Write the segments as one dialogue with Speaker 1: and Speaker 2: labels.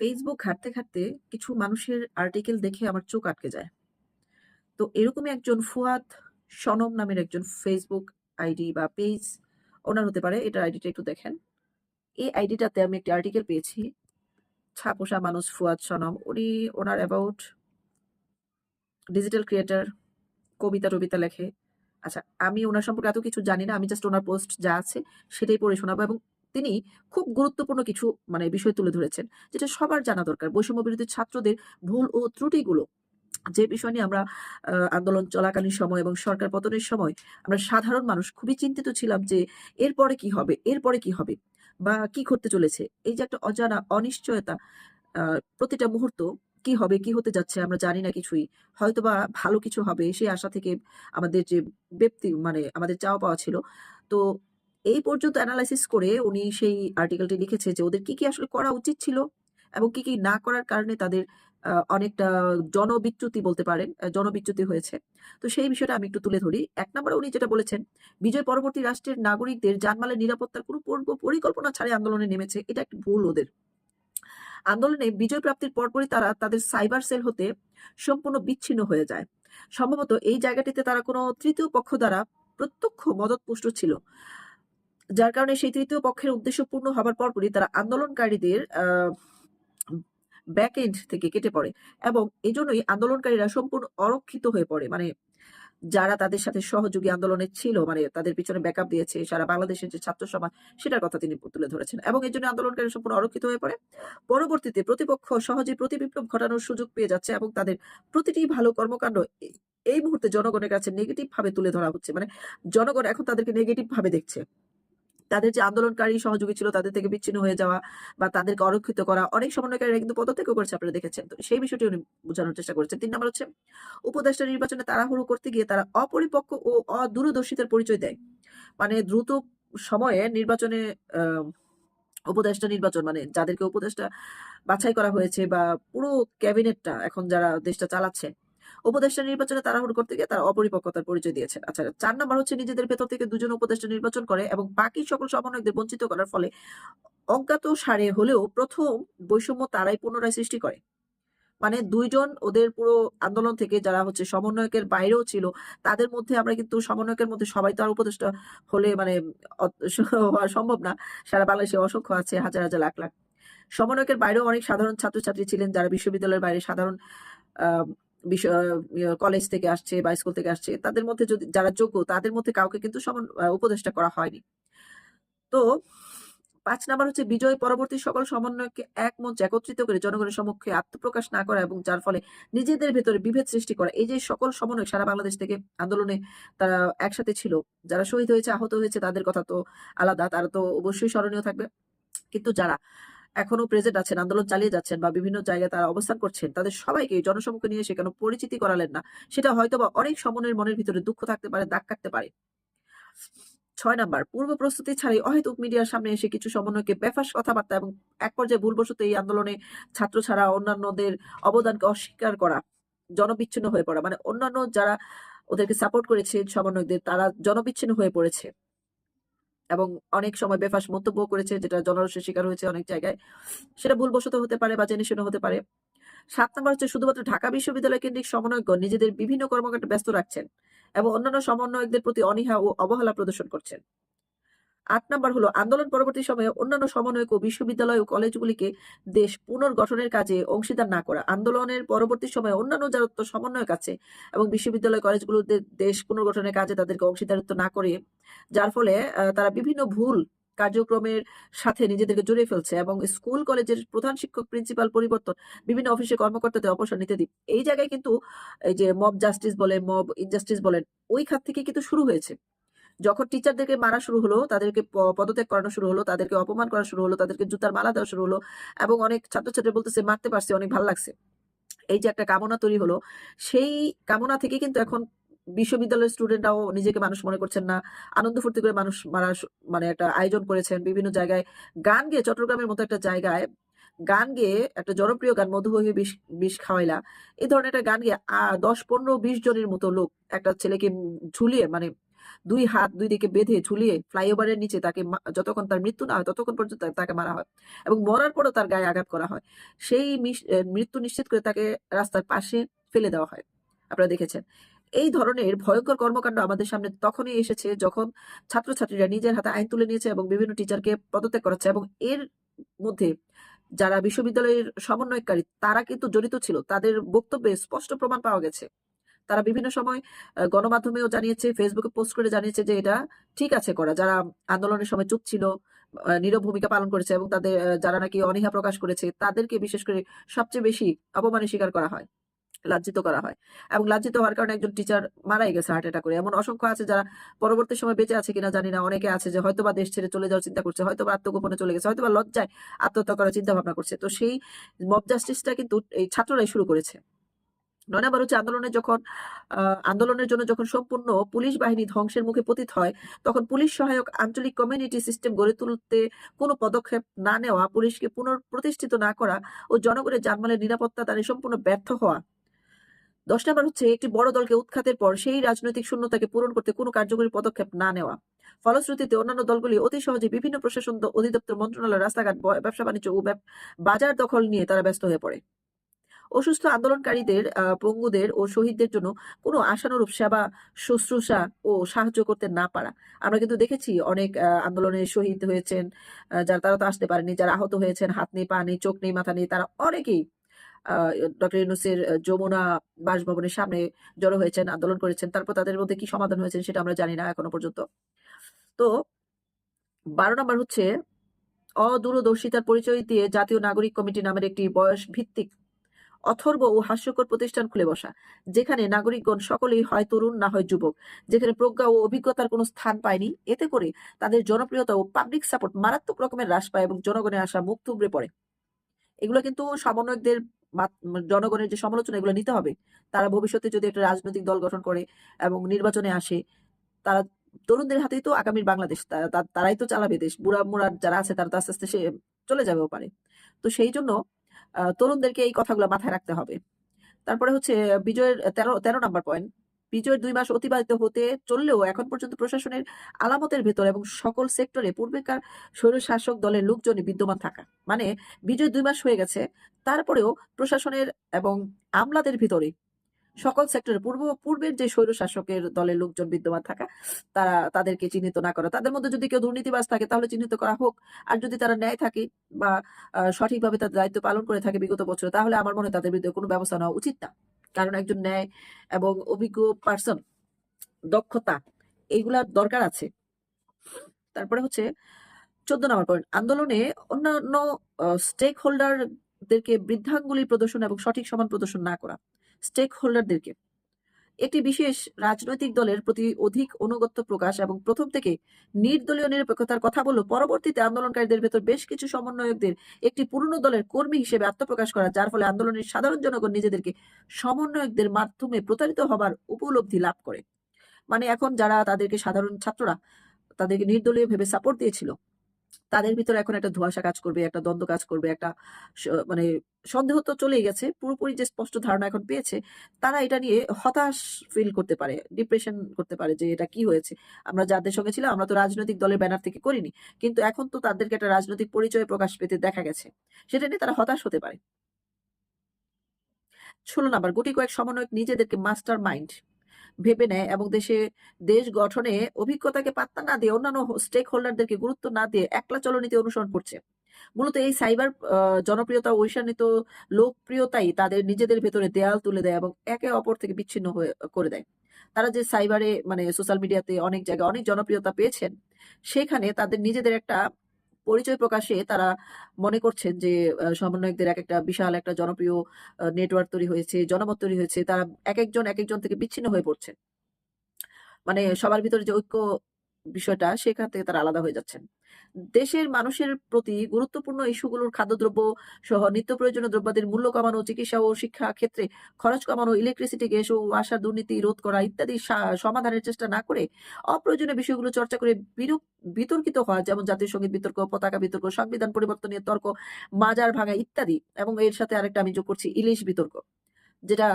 Speaker 1: Facebook ঘাঁটতে, ঘাঁটতে কিছু মানুষের আর্টিকেল দেখে আমার চোখ আটকে যায়। তো এরকমই একজন ফুয়াদ সনম নামের একজন ফেসবুক আইডি বা পেজ ওনার হতে পারে। এটার আইডিটা একটু দেখেন। এই আইডিটাতে আমি একটি আর্টিকেল পেয়েছি। ছাপোষা মানুষ ফুয়াদ সনম। উনি ওনার অ্যাবাউট ডিজিটাল ক্রিয়েটার কবিতা-টবিতা লেখে। আচ্ছা, আমি ওনার সম্পর্কে এত কিছু জানি না। আমি জাস্ট ওনার পোস্ট যা আছে সেটাই পড়ে শোনাবো এবং তিনি খুব গুরুত্বপূর্ণ কিছু মানে বিষয় তুলে ধরেছেন। যেটা সবার জানা দরকার। বৈষম্য বিরোধী ছাত্রদের ভুল ও ত্রুটিগুলো, যে বিষয় নিয়ে আমরা আন্দোলন চলাকালীন সময় এবং সরকার পতনের সময় আমরা সাধারণ মানুষ খুবই চিন্তিত ছিলাম যে এরপরে কি হবে? এরপরে কি হবে? বা কি ঘটতে চলেছে? এই যে একটা অজানা অনিশ্চয়তা প্রতিটা মুহূর্ত কি হবে? কি হতে যাচ্ছে? আমরা জানি না কিছুই। হয়তো বা ভালো কিছু হবে, সেই আশা থেকে আমাদের যে ব্যক্তি মানে আমাদের চাওয়া পাওয়া ছিল। তো এই পর্যন্ত অ্যানালাইসিস করে উনি সেই আর্টিকেলটি লিখেছে যে ওদের কি, কি আসলে করা উচিত ছিল এবং কি, কি না করার কারণে তাদের অনেকটা জনবিচ্যুতি বলতে পারেন। জনবিচ্যুতি হয়েছে। তো সেই বিষয়টা আমি একটু তুলে ধরি। এক নম্বরে উনি যেটা বলেছেন, বিজয় পরবর্তী রাষ্ট্রের নাগরিকদের জানমালের নিরাপত্তার কোনো পূর্ব পরিকল্পনা ছাড়াই আন্দোলনে নেমেছে। এটা একটা ভুল ওদের। আন্দোলনে বিজয় প্রাপ্তির পরপরই তারা তাদের সাইবার সেল হতে সম্পূর্ণ বিচ্ছিন্ন হয়ে যায়। সম্ভবত এই জায়গাটিতে তারা কোনো তৃতীয় পক্ষ দ্বারা প্রত্যক্ষ মদতপুষ্ট ছিল। যার কারণে সেই তৃতীয় পক্ষের উদ্দেশ্য পূর্ণ হবার পরপরই তারা আন্দোলনকারীদের ব্যাক এন্ড থেকে কেটে পড়ে এবং এজন্যই আন্দোলনকারীরা সম্পূর্ণ অরক্ষিত হয়ে পড়ে। মানে যারা তাদের সাথে সহযোগী আন্দোলনে ছিল মানে তাদের পিছনে ব্যাকআপ দিয়েছে সারা বাংলাদেশের যে ছাত্র সমাজ, সেটার কথা তিনি তুলে ধরেছেন এবং এই জন্য আন্দোলনকারী সম্পূর্ণ অরক্ষিত হয়ে পড়ে। পরবর্তীতে প্রতিপক্ষ সহজেই প্রতিবিপ্লব ঘটানোর সুযোগ পেয়ে যাচ্ছে এবং তাদের প্রতিটি ভালো কর্মকাণ্ড এই মুহূর্তে জনগণের কাছে নেগেটিভ ভাবে তুলে ধরা হচ্ছে। মানে জনগণ এখন তাদেরকে নেগেটিভ ভাবে দেখছে। তাদের যে আন্দোলনকারী সহযোগী ছিল তাদের থেকে বিচ্ছিন্ন হয়ে যাওয়া বা তাদেরকে অরক্ষিত করা অনেক সমন্বয়কারীরা কিন্তু পদত্যাগও করেছে আপনারা দেখেছেন। তো সেই বিষয়টি উনি বোঝানোর চেষ্টা করেছেন। তিন নম্বর হচ্ছে উপদেষ্টা নির্বাচনে তাড়াহুড়ো করতে গিয়ে তারা অপরিপক্ক ও অদূরদর্শিতার পরিচয় দেয়। মানে দ্রুত সময়ে নির্বাচনে আ উপদেষ্টা নির্বাচন মানে যাদেরকে উপদেষ্টা বাছাই করা হয়েছে বা পুরো ক্যাবিনেটটা এখন যারা দেশটা চালাচ্ছে, উপদেষ্টা নির্বাচনে তাড়াহুড়ো করতে গিয়ে তারা অপরিপক্কতার পরিচয় দিয়েছেন। আচ্ছা ৪ নাম্বার হচ্ছে নিজেদের ভেতর থেকে ২ জন উপদেষ্টা নির্বাচন করে এবং বাকি সকল সমন্বয়কদের বঞ্চিত করার ফলে অজ্ঞাতসারে হলেও ১ম বৈষম্য তারাই পুনরায় সৃষ্টি করে। মানে ২ জন ওদের পুরো আন্দোলন থেকে যারা হচ্ছে সমন্বয়কের বাইরেও ছিল, তাদের মধ্যে আমরা কিন্তু সমন্বয়কের মধ্যে সবাই তো আর উপদেষ্টা হলে মানে সম্ভব না। সারা বাংলাদেশে অসংখ্য আছে হাজার, হাজার লাখ, লাখ। সমন্বয়কের বাইরেও অনেক সাধারণ ছাত্রছাত্রী ছিলেন যারা বিশ্ববিদ্যালয়ের বাইরে সাধারণ বিশ ইয়া কলেজ থেকে আসছে বা স্কুল থেকে আসছে। তাদের মধ্যে যদি যারা যোগ্য তাদের মধ্যে কাউকে কিন্তু সমান উপদেষ্টা করা হয়নি। তো পাঁচ নাম্বার হচ্ছে বিজয় পরবর্তী সকল সমন্বয়কে এক মঞ্চে একত্রিত করে জনগণের সম্মুখে আত্মপ্রকাশ না করা এবং যার ফলে নিজেদের ভেতরে বিভেদ সৃষ্টি করা। এই যে সকল সমন্বয় সারা বাংলাদেশ থেকে আন্দোলনে তারা একসাথে ছিল। যারা শহীদ হয়েছে, আহত হয়েছে তাদের কথা তো আলাদা। তারা তো অবশ্যই স্মরণীয় থাকবে। কিন্তু যারা এখনও প্রেজেন্ট আছেন, আন্দোলন চালিয়ে যাচ্ছেন বা বিভিন্ন জায়গায় তারা অবস্থান করছেন, তাদের সবাইকে জনসম্মুখে নিয়ে এসে কেন পরিচিতি করালেন না? সেটা হয়তোবা অনেক সমন্বয়ের মনের ভিতরে দুঃখ থাকতে পারে, দাগ কাটতে পারে। ছয় নাম্বার পূর্ব প্রস্তুতি ছাড়াই অহেতুক মিডিয়ার সামনে এসে কিছু সমন্বয়কে বেফাঁস কথাবার্তা এবং এক পর্যায়ে ভুলবশত এই আন্দোলনে ছাত্র ছাড়া অন্যান্যদের অবদানকে অস্বীকার করা, জনবিচ্ছিন্ন হয়ে পড়া। মানে অন্যান্য যারা ওদেরকে সাপোর্ট করেছে সমন্বয়কদের তারা জনবিচ্ছিন্ন হয়ে পড়েছে। এবং অনেক সময় বেফাস মন্তব্য করেছে, যেটা জনরসের শিকার হয়েছে অনেক জায়গায়। সেটা ভুলবশত হতে পারে বা জেনে শুনে হতে পারে। সাত নম্বর হচ্ছে শুধুমাত্র ঢাকা বিশ্ববিদ্যালয় কেন্দ্রিক সমন্বয়কগণ নিজেদের বিভিন্ন কর্মকাণ্ডে ব্যস্ত রাখছেন এবং অন্যান্য সমন্বয়কদের প্রতি অনীহা ও অবহেলা প্রদর্শন করছেন। ৮ নম্বর হলো আন্দোলন পরবর্তী সময়ে অন্যান্য সমন্বয়ক ও বিশ্ববিদ্যালয় ও কলেজগুলিকে দেশ পুনর্গঠনের কাজে অংশীদার না করা। আন্দোলনের পরবর্তী সময়ে অন্যান্য যত সমন্বয়ক আছে এবং বিশ্ববিদ্যালয় কলেজগুলোতে দেশ পুনর্গঠনের কাজে তাদেরকে অংশীদারিত্ব না করে যার ফলে তারা বিভিন্ন ভুল কার্যক্রমের সাথে নিজেদেরকে জড়িয়ে ফেলছে এবং স্কুল কলেজের প্রধান শিক্ষক প্রিন্সিপাল পরিবর্তন, বিভিন্ন অফিসের কর্মকর্তাদের অবসর নিতে দিন। এই জায়গায় কিন্তু এই যে মব জাস্টিস বলেন, মব ইনজাস্টিস বলেন, ওই খাত থেকে কিন্তু শুরু হয়েছে। যখন টিচারদেরকে মারা শুরু হলো, তাদেরকে পদত্যাগ করানো শুরু হলো, তাদেরকে অপমান করা শুরু হলো, তাদেরকে জুতার মালা দেওয়া শুরু হলো এবং অনেক ছাত্রছাত্রী বলতেছে মারতে পারছে অনেক ভালো লাগছে। এই যে একটা কামনা তৈরি হলো, সেই কামনা থেকে কিন্তু এখন বিশ্ববিদ্যালয়ের স্টুডেন্টরাও নিজেকে মানুষ মনে করছেন না। আনন্দ ফুর্তি করে মানুষ মারা মানে একটা আয়োজন করেছেন। বিভিন্ন জায়গায় গান গেয়ে চট্টগ্রামের মতো একটা জায়গায় গান গেয়ে একটা জনপ্রিয় গান 'মধু হয়ে বিষ বিষ খাওয়াইলা' এই ধরনের একটা গান গেয়ে ১০, ১৫, ২০ জনের মতো লোক একটা ছেলেকে ঝুলিয়ে মানে দুই হাত দুই দিকে বেঁধে ঝুলিয়ে ফ্লাইওভারের নিচে তাকে যতক্ষণ তার মৃত্যু না হয়, ততক্ষণ পর্যন্ত তাকে মারা হয় এবং মরার পরও তার গায়ে আঘাত করা হয়। সেই মৃত্যু নিশ্চিত করে তাকে রাস্তার পাশে ফেলে দেওয়া হয়। আপনারা দেখেছেন। এই ধরনের ভয়ঙ্কর কর্মকাণ্ড আমাদের সামনে তখনই এসেছে যখন ছাত্রছাত্রীরা নিজের হাতে আইন তুলে নিয়েছে এবং বিভিন্ন টিচারকে পদত্যাগ করাচ্ছে এবং এর মধ্যে যারা বিশ্ববিদ্যালয়ের সমন্বয়কারী, তারা কিন্তু জড়িত ছিল। তাদের বক্তব্যে স্পষ্ট প্রমাণ পাওয়া গেছে। তারা বিভিন্ন সময় গণমাধ্যমেও জানিয়েছে ফেসবুকে পোস্ট করে জানিয়েছে যে এটা ঠিক আছে করা। যারা আন্দোলনের সময় চুপ ছিল নীরব ভূমিকা পালন করেছে এবং তাদের যারা নাকি অনীহা প্রকাশ করেছে, তাদেরকে বিশেষ করে সবচেয়ে বেশি অপমানের শিকার করা হয় লাজ্জিত করা হয়। এবং লাজ্জিত হওয়ার কারণে একজন টিচার মারাই গেছে হার্ট অ্যাটাক করে। এমন অসংখ্য আছে যারা পরবর্তী সময় বেঁচে আছে কিনা জানি না। অনেকে আছে যে হয়তোবা দেশ ছেড়ে চলে যাওয়ার চিন্তা করছে, হয়তোবা আত্মগোপনে চলে গেছে, হয়তোবা লজ্জায় আত্মহত্যা করার চিন্তা ভাবনা করছে। তো সেই মব জাস্টিসটা কিন্তু এই ছাত্ররাই শুরু করেছে। নয় নাম্বার হচ্ছে আন্দোলনের যখন আন্দোলনের জন্য যখন সম্পূর্ণ পুলিশ বাহিনী ধ্বংসের মুখে পতিত হয়, তখন পুলিশ সহায়ক আঞ্চলিক কমিউনিটি সিস্টেম গড়ে তুলতে কোনো পদক্ষেপ না নেওয়া, পুলিশকে পুনঃপ্রতিষ্ঠিত না করা ও জনগণের জানমালের নিরাপত্তা তাদের সম্পূর্ণ ব্যর্থ হওয়া। দশ নম্বর হচ্ছে, একটি বড় দলকে উৎখাতের পর সেই রাজনৈতিক শূন্যতাকে পূরণ করতে কোনো কার্যকরী পদক্ষেপ না নেওয়া। ফলশ্রুতিতে অন্যান্য দলগুলি অতি সহজে বিভিন্ন প্রশাসন অধিদপ্তর, মন্ত্রণালয়, রাস্তাঘাট, ব্যবসা বাণিজ্য ও বাজার দখল নিয়ে তারা ব্যস্ত হয়ে পড়ে। অসুস্থ আন্দোলনকারীদের পঙ্গুদের ও শহীদদের জন্য কোনো আশানুরূপ সেবা, শুশ্রূষা ও সাহায্য করতে না পারা। আমরা কিন্তু দেখেছি অনেক আন্দোলনে শহীদ হয়েছেন যারা, তারা তো আসতে পারেনি, যারা আহত হয়েছেন, হাত নেই, পা নেই, চোখ নেই, মাথা নেই, তারা অনেকেই ডক্টর ইউনুসের যমুনা বাসভবনের সামনে জড়ো হয়েছেন, আন্দোলন করেছেন, তারপর তাদের মধ্যে কি সমাধান হয়েছে সেটা আমরা জানি না এখনও পর্যন্ত। তো বারো নম্বর হচ্ছে, অদূরদর্শিতার পরিচয় দিয়ে জাতীয় নাগরিক কমিটি নামের একটি বয়স ভিত্তিক অথর্ব ও হাস্যকর প্রতিষ্ঠান খুলে বসা, যেখানে নাগরিকগণ সকলেই হয় তরুণ না হয় যুবক। যেখানে প্রজ্ঞা ও অভিজ্ঞতার কোনো স্থান পায়নি, এতে করে তাদের জনপ্রিয়তা ও পাবলিক সাপোর্ট মারাত্মক রকমের হ্রাস পায় এবং জনগণের আশা মুখ থুবড়ে পড়ে। এগুলো কিন্তু সমন্বয়কদের জনগণের যে সমালোচনা, এগুলো নিতে হবে। তারা ভবিষ্যতে যদি একটা রাজনৈতিক দল গঠন করে এবং নির্বাচনে আসে, তারা তরুণদের হাতেই তো আগামীর বাংলাদেশ তারাই তো চালাবে দেশ। বুড়া মুড়া যারা আছে, তারা তো আস্তে আস্তে সে চলে যাবেও পারে তো সেই জন্য তরুণদেরকে এই কথাগুলো মাথায় রাখতে হবে। তারপরে হচ্ছে, বিজয়ের তেরো তেরো নাম্বার পয়েন্ট বিজয়ের দুই মাস অতিবাহিত হতে চললেও এখন পর্যন্ত প্রশাসনের আলামতের ভেতর এবং সকল সেক্টরে পূর্বেকার স্বৈরশাসক দলের লোকজনই বিদ্যমান থাকা। মানে বিজয় দুই মাস হয়ে গেছে, তারপরেও প্রশাসনের এবং আমলাদের ভিতরে সকল সেক্টরে পূর্ব, পূর্বের যে স্বৈরশাসকের দলের লোকজন বিদ্যমান থাকা, তারা তাদেরকে চিহ্নিত না করা। তাদের মধ্যে যদি কেউ দুর্নীতিবাজ থাকে, তাহলে চিহ্নিত করা হোক। আর যদি তারা ন্যায় থাকে বা সঠিকভাবে তাদের দায়িত্ব পালন করে থাকে বিগত বছরে, তাহলে আমার মনে তাদের বিরুদ্ধে কোনো ব্যবস্থা নেওয়া উচিত না। কারণ একজন ন্যায় এবং অভিজ্ঞ পার্সন দক্ষতা এইগুলার দরকার আছে। তারপরে হচ্ছে, চোদ্দ নম্বর পয়েন্ট আন্দোলনে অন্যান্য স্টেক হোল্ডারদেরকে বৃদ্ধাঙ্গুলি প্রদর্শন এবং সঠিক সমান প্রদর্শন না করা। স্টেক হোল্ডারদেরকে একটি বিশেষ রাজনৈতিক দলের প্রতি অধিক অনুগত্য প্রকাশ এবং প্রথম থেকে নির্দলীয় নিরপেক্ষতার কথা বলল পরবর্তীতে আন্দোলনকারীদের ভেতর বেশ কিছু সমন্বয়কদের একটি পুরনো দলের কর্মী হিসেবে আত্মপ্রকাশ করা, যার ফলে আন্দোলনের সাধারণ জনগণ নিজেদেরকে সমন্বয়কদের মাধ্যমে প্রতারিত হবার উপলব্ধি লাভ করে। মানে এখন যারা তাদেরকে সাধারণ ছাত্ররা, তাদেরকে নির্দলীয় ভেবে সাপোর্ট দিয়েছিল তাদের ভিতরে এখন একটা ধোঁয়াশা কাজ করবে, একটা দ্বন্দ্ব কাজ করবে, একটা মানে সন্দেহ তো চলেই গেছে। পুরোপুরি যে স্পষ্ট ধারণা এখন পেয়েছে, তারা এটা নিয়ে হতাশ ফিল করতে পারে ডিপ্রেশন করতে পারে যে এটা কি হয়েছে। আমরা যাদের সঙ্গে ছিলাম, আমরা তো রাজনৈতিক দলের ব্যানার থেকে করিনি, কিন্তু এখন তো তাদেরকে একটা রাজনৈতিক পরিচয় প্রকাশ পেতে দেখা গেছে। সেটা নিয়ে তারা হতাশ হতে পারে। ষোলো নাম্বার, গুটি কয়েক সমন্বয়ক নিজেদেরকে মাস্টার মাইন্ড ভেবে নেয় এবং দেশে, দেশ গঠনে অভিজ্ঞতাকে পাত্তা না দিয়ে অন্যান্য স্টেক হোল্ডারদেরকে গুরুত্ব না দিয়ে একলা চলনীতি অনুসরণ করছে। মূলত এই সাইবার জনপ্রিয়তা ঈর্ষান্বিত লোকপ্রিয়তাই তাদের নিজেদের ভেতরে দেয়াল তুলে দেয় এবং একে অপর থেকে বিচ্ছিন্ন হয়ে, করে দেয়। তারা যে সাইবারে মানে সোশ্যাল মিডিয়াতে অনেক জায়গায় অনেক জনপ্রিয়তা পেয়েছেন, সেখানে তাদের নিজেদের একটা পরিচয় প্রকাশে তারা মনে করছেন যে সমন্বয়কদের এক একটা বিশাল একটা জনপ্রিয় নেটওয়ার্ক তৈরি হয়েছে, জনমত তৈরি হয়েছে, তারা এক একজন এক একজন থেকে বিচ্ছিন্ন হয়ে পড়ছেন মানে সবার ভিতরে যে ঐক্য বিষয়টা সেখান থেকে তারা আলাদা হয়ে যাচ্ছেন। দেশের মানুষের প্রতি গুরুত্বপূর্ণ ইস্যুগুলোর খাদ্যদ্রব্য সহ নিত্য প্রয়োজনীয় দ্রব্যাদির মূল্য কমানো, চিকিৎসা ও শিক্ষা ক্ষেত্রে খরচ কমানো ইলেকট্রিসিটি গ্যাস ও আশা দুর্নীতি রোধ করা ইত্যাদি সমাধানের চেষ্টা না করে অপ্রয়োজনীয় বিষয়গুলো চর্চা করে বিরূপ, বিতর্কিত হওয়া যেমন জাতীয় সংগীত বিতর্ক, পতাকা বিতর্ক, সংবিধান পরিবর্তনের তর্ক, মাজার ভাঙা ইত্যাদি। এবং এর সাথে আরেকটা আমি যোগ করছি, ইলিশ বিতর্ক, যেটা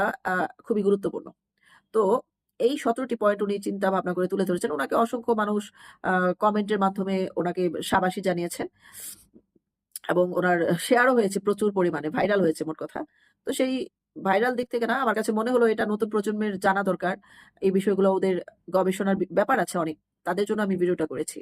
Speaker 1: খুবই গুরুত্বপূর্ণ। তো এই ১৭ টি পয়েন্ট উনি চিন্তা ভাবনা করে তুলে ধরেছেন। ওনাকে অসংখ্য মানুষ কমেন্টের মাধ্যমে ওনাকে সাবাসী জানিয়েছেন। এবং ওনার শেয়ারও হয়েছে প্রচুর পরিমাণে, ভাইরাল হয়েছে মোট কথা। তো সেই ভাইরাল দিক থেকে না আমার কাছে মনে হলো এটা নতুন প্রজন্মের জানা দরকার। এই বিষয়গুলো ওদের গবেষণার ব্যাপার আছে অনেক। তাদের জন্য আমি ভিডিওটা করেছি।